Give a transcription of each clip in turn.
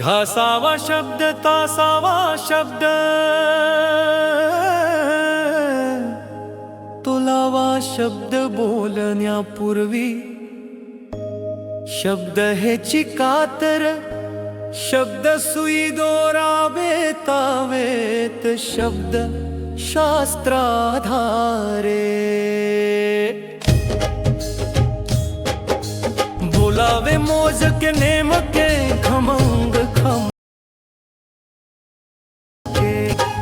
घासावा शब्द तासावा शब्द. तुलावा शब्द बोलण्यापूर्वी शब्द हे चिकातर शब्द सुई दोरावेतावेत शब्द शास्त्राधारे. बोलावे मोजके नेमके खमंग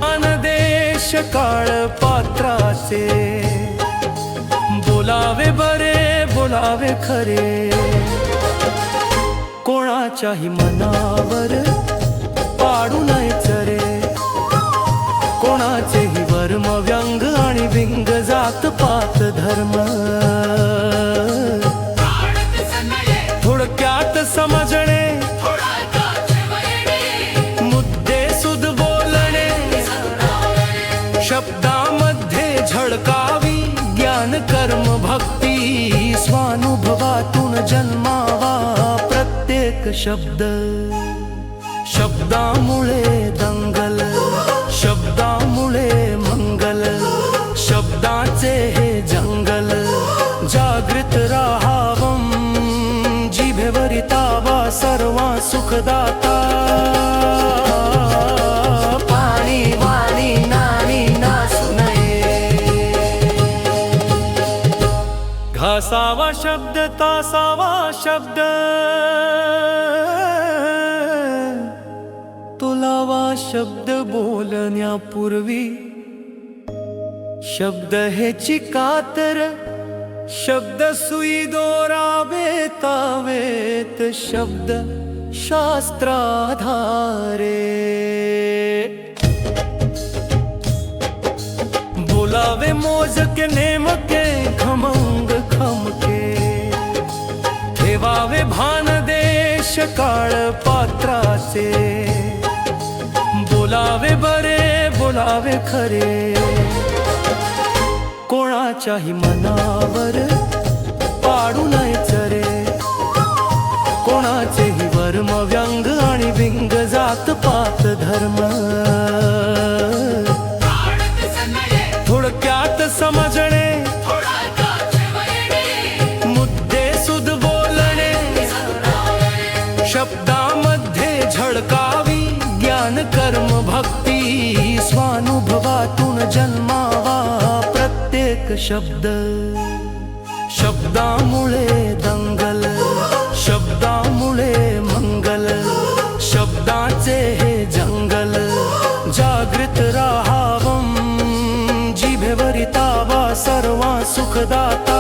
अनदेश देश काळ पात्राचे. बोलावे बरे बोलावे खरे. कोणाच्याही मनावर पाडू नये चरे. कोणाचेही वर्म व्यंग आणि विंग जात पात धर्म. ज्ञान स्वानुभवातून जन्मावा प्रत्येक शब्द. शब्दामुळे दंगल शब्दामुळे मंगल शब्दाचे हे जंगल. जागृत राहावं जिभेवरितावा सर्वा सुखदाता घासावा शब्द तासावा शब्द. तुलावा शब्द बोलण्यापूर्वी शब्द हे चिकातर शब्द सुई दोरा बेतावेत शब्द शास्त्राधारे. बोलावे मोजके नेमके खमंग ठेवावे भान देश काळ पात्राचे. बोलावे बरे बोलावे खरे. कोणाच्याही मनावर पाडू नये चरे. कोणाचेही वर्म व्यंग आणि विंग जात पात धर्म. थोडक्यात समजणे शब्दामध्ये झळकावी ज्ञान कर्म भक्ती स्वानुभवातून जन्मावा प्रत्येक शब्द. शब्दामुळे दंगल शब्दामुळे मंगल शब्दाचे हे जंगल. जागृत राहावं जिभेवरितावा सर्वा सुखदाता